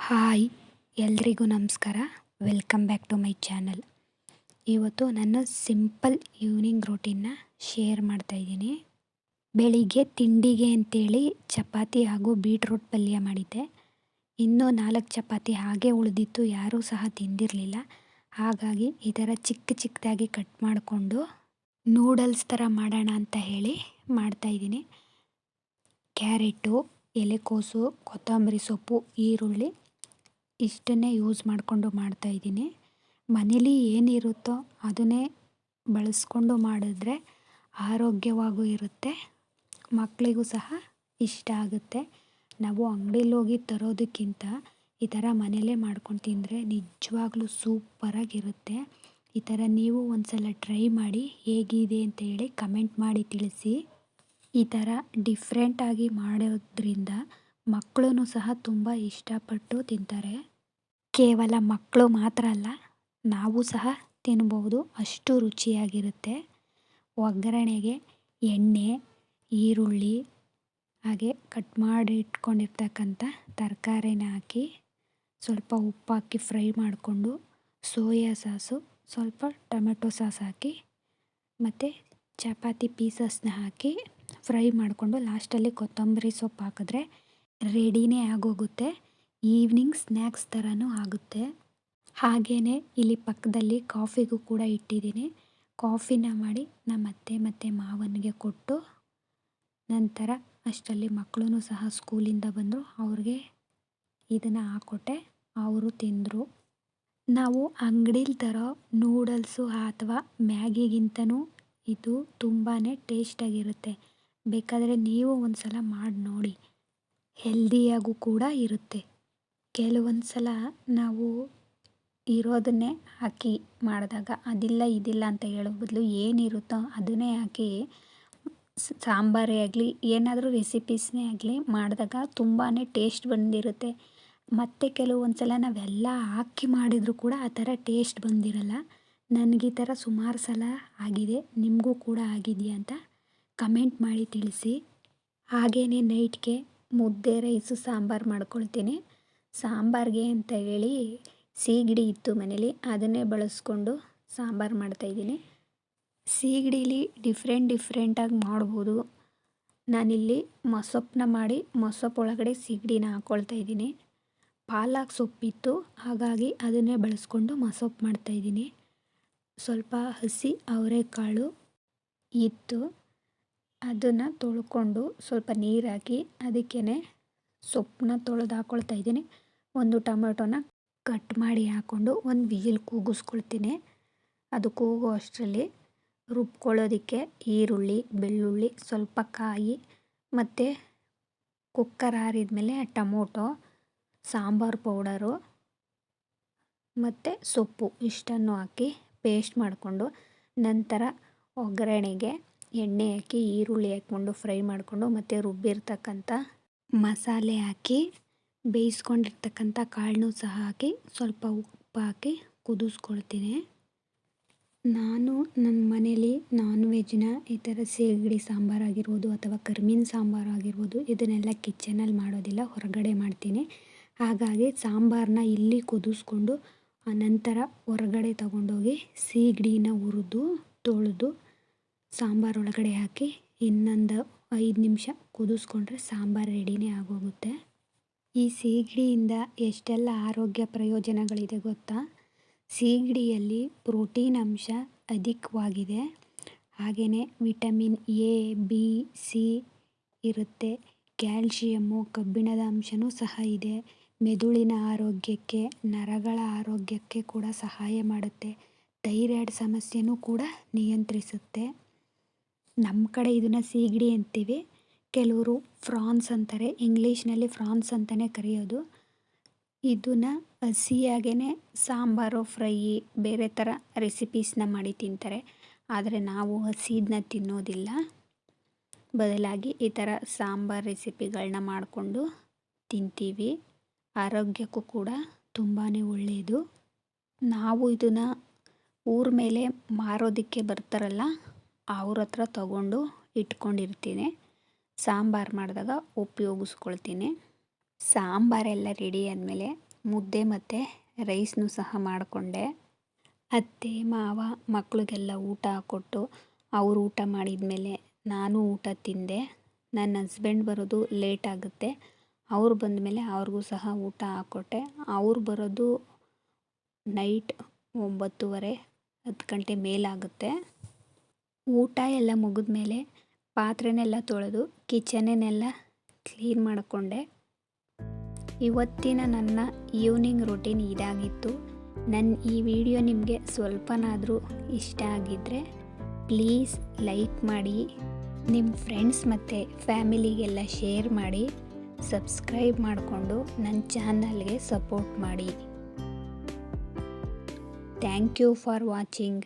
Hi, ಎಲ್ರಿಗೂ ನಮಸ್ಕಾರ. Welcome back to my channel ಇವತ್ತು ನನ್ನ ಸಿಂಪಲ್ ಈವ್ನಿಂಗ್ ರೂಟೀನ್ನ ಶೇರ್ ಮಾಡ್ತಾಯಿದ್ದೀನಿ ಬೆಳಿಗ್ಗೆ ತಿಂಡಿಗೆ ಅಂತೇಳಿ ಚಪಾತಿ ಹಾಗೂ ಬೀಟ್ರೂಟ್ ಪಲ್ಯ ಮಾಡಿದ್ದೆ. ಇನ್ನೂ ನಾಲ್ಕು ಚಪಾತಿ ಹಾಗೆ ಉಳಿದಿತ್ತು, ಯಾರೂ ಸಹ ತಿಂದಿರಲಿಲ್ಲ. ಹಾಗಾಗಿ ಈ ಥರ ಚಿಕ್ಕ ಚಿಕ್ಕದಾಗಿ ಕಟ್ ಮಾಡಿಕೊಂಡು ನೂಡಲ್ಸ್ ಥರ ಮಾಡೋಣ ಅಂತ ಹೇಳಿ ಮಾಡ್ತಾಯಿದ್ದೀನಿ ಕ್ಯಾರೆಟು, ಎಲೆಕೋಸು, ಕೊತ್ತಂಬರಿ ಸೊಪ್ಪು, ಈರುಳ್ಳಿ ಇಷ್ಟನ್ನೇ ಯೂಸ್ ಮಾಡಿಕೊಂಡು ಮಾಡ್ತಾಯಿದ್ದೀನಿ ಮನೇಲಿ ಏನಿರುತ್ತೋ ಅದನ್ನೇ ಬಳಸ್ಕೊಂಡು ಮಾಡಿದ್ರೆ ಆರೋಗ್ಯವಾಗೂ ಇರುತ್ತೆ, ಮಕ್ಕಳಿಗೂ ಸಹ ಇಷ್ಟ ಆಗುತ್ತೆ. ನಾವು ಅಂಗಡಿಲಿ ಹೋಗಿ ತರೋದಕ್ಕಿಂತ ಈ ಥರ ಮನೆಯಲ್ಲೇ ಮಾಡ್ಕೊಂಡು ತಿಂದರೆ ನಿಜವಾಗ್ಲೂ ಸೂಪರಾಗಿರುತ್ತೆ ಈ ಥರ ನೀವು ಒಂದು ಸಲ ಟ್ರೈ ಮಾಡಿ ಹೇಗಿದೆ ಅಂತ ಹೇಳಿ ಕಮೆಂಟ್ ಮಾಡಿ ತಿಳಿಸಿ. ಈ ಥರ ಡಿಫ್ರೆಂಟಾಗಿ ಮಾಡೋದ್ರಿಂದ ಮಕ್ಕಳೂ ಸಹ ತುಂಬ ಇಷ್ಟಪಟ್ಟು ತಿಂತಾರೆ. ಕೇವಲ ಮಕ್ಕಳು ಮಾತ್ರ ಅಲ್ಲ, ನಾವು ಸಹ ತಿನ್ಬೋದು, ಅಷ್ಟು ರುಚಿಯಾಗಿರುತ್ತೆ. ಒಗ್ಗರಣೆಗೆ ಎಣ್ಣೆ, ಈರುಳ್ಳಿ ಹಾಗೆ ಕಟ್ ಮಾಡಿ ಇಟ್ಕೊಂಡಿರ್ತಕ್ಕಂಥ ತರಕಾರಿನ ಹಾಕಿ ಸ್ವಲ್ಪ ಉಪ್ಪು ಹಾಕಿ ಫ್ರೈ ಮಾಡಿಕೊಂಡು ಸೋಯಾ ಸಾಸು, ಸ್ವಲ್ಪ ಟೊಮೆಟೊ ಸಾಸ್ ಹಾಕಿ ಮತ್ತು ಚಪಾತಿ ಪೀಸಸ್ನ ಹಾಕಿ ಫ್ರೈ ಮಾಡಿಕೊಂಡು ಲಾಸ್ಟಲ್ಲಿ ಕೊತ್ತಂಬರಿ ಸೊಪ್ಪು ಹಾಕಿದ್ರೆ ರೆಡಿನೇ ಆಗೋಗುತ್ತೆ. ಈವ್ನಿಂಗ್ ಸ್ನ್ಯಾಕ್ಸ್ ಥರನೂ ಆಗುತ್ತೆ. ಹಾಗೆಯೇ ಇಲ್ಲಿ ಪಕ್ಕದಲ್ಲಿ ಕಾಫಿಗೂ ಕೂಡ ಇಟ್ಟಿದ್ದೀನಿ. ಕಾಫಿನ ಮಾಡಿ ನಮ್ಮ ಅತ್ತೆ ಮತ್ತು ಮಾವನಿಗೆ ಕೊಟ್ಟು ನಂತರ ಅಷ್ಟರಲ್ಲಿ ಮಕ್ಕಳೂ ಸಹ ಸ್ಕೂಲಿಂದ ಬಂದು ಅವ್ರಿಗೆ ಇದನ್ನು ಹಾಕ್ಕೊಟ್ಟೆ ಅವರು ತಿಂದರು. ನಾವು ಅಂಗಡೀಲಿ ತರೋ ನೂಡಲ್ಸು ಅಥವಾ ಮ್ಯಾಗಿಗಿಂತನೂ ಇದು ತುಂಬಾ ಟೇಸ್ಟಾಗಿರುತ್ತೆ. ಬೇಕಾದರೆ ನೀವು ಒಂದು ಸಲ ಮಾಡಿ ನೋಡಿ. ಹೆಲ್ದಿಯಾಗೂ ಕೂಡ ಇರುತ್ತೆ. ಕೆಲವೊಂದು ಸಲ ನಾವು ಇರೋದನ್ನೇ ಹಾಕಿ ಮಾಡಿದಾಗ, ಅದಿಲ್ಲ, ಇದಿಲ್ಲ ಅಂತ ಹೇಳೋ ಬದಲು ಏನಿರುತ್ತೋ ಅದನ್ನೇ ಹಾಕಿ ಸಾಂಬಾರೇ ಆಗಲಿ, ಏನಾದರೂ ರೆಸಿಪೀಸ್ನೇ ಆಗಲಿ ಮಾಡಿದಾಗ ತುಂಬಾ ಟೇಸ್ಟ್ ಬಂದಿರುತ್ತೆ. ಮತ್ತು ಕೆಲವೊಂದು ಸಲ ನಾವೆಲ್ಲ ಹಾಕಿ ಮಾಡಿದರೂ ಕೂಡ ಆ ಥರ ಟೇಸ್ಟ್ ಬಂದಿರಲ್ಲ. ನನಗೆ ಈ ಥರ ಸುಮಾರು ಸಲ ಆಗಿದೆ, ನಿಮಗೂ ಕೂಡ ಆಗಿದೆಯಾ ಅಂತ ಕಮೆಂಟ್ ಮಾಡಿ ತಿಳಿಸಿ. ಹಾಗೇ ನೈಟ್ಗೆ ಮುದ್ದೆ, ರೈಸು, ಸಾಂಬಾರು ಮಾಡ್ಕೊಳ್ತೀನಿ. ಸಾಂಬಾರಿಗೆ ಅಂತ ಹೇಳಿ ಸೀಗಡಿ ಇತ್ತು ಮನೇಲಿ, ಅದನ್ನೇ ಬಳಸ್ಕೊಂಡು ಸಾಂಬಾರು ಮಾಡ್ತಾಯಿದ್ದೀನಿ ಸೀಗಡಿಲಿ ಡಿಫ್ರೆಂಟ್ ಡಿಫ್ರೆಂಟಾಗಿ ಮಾಡ್ಬೋದು. ನಾನಿಲ್ಲಿ ಮೊಸಪ್ಪನ್ನ ಮಾಡಿ ಮೊಸಪ್ಪೊಳಗಡೆ ಸೀಗಡಿನ ಹಾಕ್ಕೊಳ್ತಾ ಇದ್ದೀನಿ. ಪಾಲಕ್ ಸೊಪ್ಪಿತ್ತು, ಹಾಗಾಗಿ ಅದನ್ನೇ ಬಳಸ್ಕೊಂಡು ಮಾಡ್ತಾ ಮಾಡ್ತಾಯಿದ್ದೀನಿ ಸ್ವಲ್ಪ ಹಸಿ ಅವರೆಕಾಳು ಇತ್ತು. ಅದನ್ನು ತೊಳ್ಕೊಂಡು ಸ್ವಲ್ಪ ನೀರಾಕಿ ಅದಕ್ಕೇ ಸೊಪ್ಪನ್ನ ತೊಳೆದು ಹಾಕ್ಕೊಳ್ತಾ ಇದ್ದೀನಿ. ಒಂದು ಟೊಮೆಟೊನ ಕಟ್ ಮಾಡಿ ಹಾಕ್ಕೊಂಡು ಒಂದು ವಿಜಿಲ್ ಕೂಗಿಸ್ಕೊಳ್ತೀನಿ. ಅದು ಕೂಗೋ ಅಷ್ಟರಲ್ಲಿ ರುಬ್ಕೊಳ್ಳೋದಕ್ಕೆ ಈರುಳ್ಳಿ, ಬೆಳ್ಳುಳ್ಳಿ, ಸ್ವಲ್ಪ ಕಾಯಿ ಮತ್ತು ಕುಕ್ಕರ್ ಆರಿದ ಟಮೋಟೊ, ಸಾಂಬಾರು ಪೌಡರು ಮತ್ತು ಸೊಪ್ಪು ಇಷ್ಟನ್ನು ಹಾಕಿ ಪೇಸ್ಟ್ ಮಾಡಿಕೊಂಡು ನಂತರ ಒಗ್ಗರಣೆಗೆ ಎಣ್ಣೆ ಹಾಕಿ, ಈರುಳ್ಳಿ ಹಾಕ್ಕೊಂಡು ಫ್ರೈ ಮಾಡಿಕೊಂಡು ಮತ್ತು ರುಬ್ಬಿರ್ತಕ್ಕಂಥ ಮಸಾಲೆ ಹಾಕಿ, ಬೇಯಿಸ್ಕೊಂಡಿರ್ತಕ್ಕಂಥ ಕಾಳನ್ನೂ ಸಹ ಹಾಕಿ ಸ್ವಲ್ಪ ಉಪ್ಪು ಹಾಕಿ ಕುದಿಸ್ಕೊಳ್ತೀನಿ. ನಾನು ನನ್ನ ಮನೇಲಿ ನಾನ್ ವೆಜ್ನ ಈ ಥರ ಸೀಗಡಿ ಸಾಂಬಾರು ಆಗಿರ್ಬೋದು ಅಥವಾ ಕರ್ಮೀನ್ ಸಾಂಬಾರು ಆಗಿರ್ಬೋದು, ಇದನ್ನೆಲ್ಲ ಕಿಚನಲ್ಲಿ ಮಾಡೋದಿಲ್ಲ, ಹೊರಗಡೆ ಮಾಡ್ತೀನಿ. ಹಾಗಾಗಿ ಸಾಂಬಾರನ್ನ ಇಲ್ಲಿ ಕುದಿಸ್ಕೊಂಡು ನಂತರ ಹೊರಗಡೆ ತಗೊಂಡೋಗಿ ಸೀಗಡಿನ ಹುರಿದು, ತೊಳೆದು ಸಾಂಬಾರು ಒಳಗಡೆ ಹಾಕಿ ಇನ್ನೊಂದು ಐದು ನಿಮಿಷ ಕುದಿಸ್ಕೊಂಡ್ರೆ ಸಾಂಬಾರು ರೆಡಿನೇ ಆಗೋಗುತ್ತೆ. ಈ ಸೀಗಡಿಯಿಂದ ಎಷ್ಟೆಲ್ಲ ಆರೋಗ್ಯ ಪ್ರಯೋಜನಗಳಿದೆ ಗೊತ್ತಾ? ಸೀಗಡಿಯಲ್ಲಿ ಪ್ರೋಟೀನ್ ಅಂಶ ಅಧಿಕವಾಗಿದೆ. ಹಾಗೆಯೇ ವಿಟಮಿನ್ ಎ, ಬಿ, ಸಿ ಇರುತ್ತೆ. ಕ್ಯಾಲ್ಶಿಯಮ್ಮು ಕಬ್ಬಿಣದ ಅಂಶವೂ ಸಹ ಇದೆ. ಮೆದುಳಿನ ಆರೋಗ್ಯಕ್ಕೆ, ನರಗಳ ಆರೋಗ್ಯಕ್ಕೆ ಕೂಡ ಸಹಾಯ ಮಾಡುತ್ತೆ. ಥೈರಾಯ್ಡ್ ಸಮಸ್ಯೆನೂ ಕೂಡ ನಿಯಂತ್ರಿಸುತ್ತೆ. ನಮ್ಮ ಕಡೆ ಇದನ್ನು ಸೀಗಡಿ ಅಂತೀವಿ. ಕೆಲವರು ಫ್ರಾನ್ಸ್ ಅಂತಾರೆ. ಇಂಗ್ಲೀಷ್ನಲ್ಲಿ ಫ್ರಾನ್ಸ್ ಅಂತಲೇ ಕರೆಯೋದು. ಇದನ್ನು ಹಸಿಯಾಗೇ ಸಾಂಬಾರು, ಫ್ರೈ, ಬೇರೆ ಥರ ರೆಸಿಪೀಸ್ನ ಮಾಡಿ ತಿಂತಾರೆ. ಆದರೆ ನಾವು ಹಸಿದನ್ನ ತಿನ್ನೋದಿಲ್ಲ. ಬದಲಾಗಿ ಈ ಥರ ಸಾಂಬಾರು ರೆಸಿಪಿಗಳನ್ನ ಮಾಡಿಕೊಂಡು ತಿಂತೀವಿ. ಆರೋಗ್ಯಕ್ಕೂ ಕೂಡ ತುಂಬಾ ಒಳ್ಳೆಯದು ನಾವು ಇದನ್ನು ಊರ ಮೇಲೆ ಮಾರೋದಕ್ಕೆ ಬರ್ತಾರಲ್ಲ, ಅವ್ರ ಹತ್ರ ತಗೊಂಡು ಇಟ್ಕೊಂಡಿರ್ತೀನಿ. ಸಾಂಬಾರು ಮಾಡಿದಾಗ ಉಪಯೋಗಿಸ್ಕೊಳ್ತೀನಿ. ಸಾಂಬಾರೆಲ್ಲ ರೆಡಿ ಆದಮೇಲೆ ಮುದ್ದೆ ಮತ್ತು ರೈಸ್ನೂ ಸಹ ಮಾಡಿಕೊಂಡೆ. ಅತ್ತೆ, ಮಾವ ಮಕ್ಕಳಿಗೆಲ್ಲ ಊಟ ಕೊಟ್ಟು ಅವರು ಊಟ ಮಾಡಿದ ಮೇಲೆ ನಾನು ಊಟ ತಿಂದೆ. ನನ್ನ ಹಸ್ಬೆಂಡ್ ಬರೋದು ಲೇಟ್ ಆಗುತ್ತೆ. ಅವ್ರು ಬಂದಮೇಲೆ ಅವ್ರಿಗೂ ಸಹ ಊಟ ಹಾಕ್ಕೊಟ್ಟೆ ಅವ್ರು ಬರೋದು ನೈಟ್ ಒಂಬತ್ತುವರೆ, ಹತ್ತು ಗಂಟೆ ಮೇಲಾಗುತ್ತೆ. ಊಟ ಎಲ್ಲ ಮುಗಿದ್ಮೇಲೆ ಪಾತ್ರೆನೆಲ್ಲ ತೊಳೆದು ಕಿಚನನ್ನೆಲ್ಲ ಕ್ಲೀನ್ ಮಾಡಿಕೊಂಡೆ. ಇವತ್ತಿನ ನನ್ನ ಈವ್ನಿಂಗ್ ರೂಟೀನ್ ಇದಾಗಿತ್ತು. ನನ್ನ ಈ ವಿಡಿಯೋ ನಿಮಗೆ ಸ್ವಲ್ಪನಾದರೂ ಇಷ್ಟ ಆಗಿದ್ದರೆ ಪ್ಲೀಸ್ ಲೈಕ್ ಮಾಡಿ ನಿಮ್ಮ ಫ್ರೆಂಡ್ಸ್ ಮತ್ತು ಫ್ಯಾಮಿಲಿಗೆಲ್ಲ ಶೇರ್ ಮಾಡಿ ಸಬ್ಸ್ಕ್ರೈಬ್ ಮಾಡಿಕೊಂಡು ನನ್ನ ಚಾನಲ್ಗೆ ಸಪೋರ್ಟ್ ಮಾಡಿ. Thank you for watching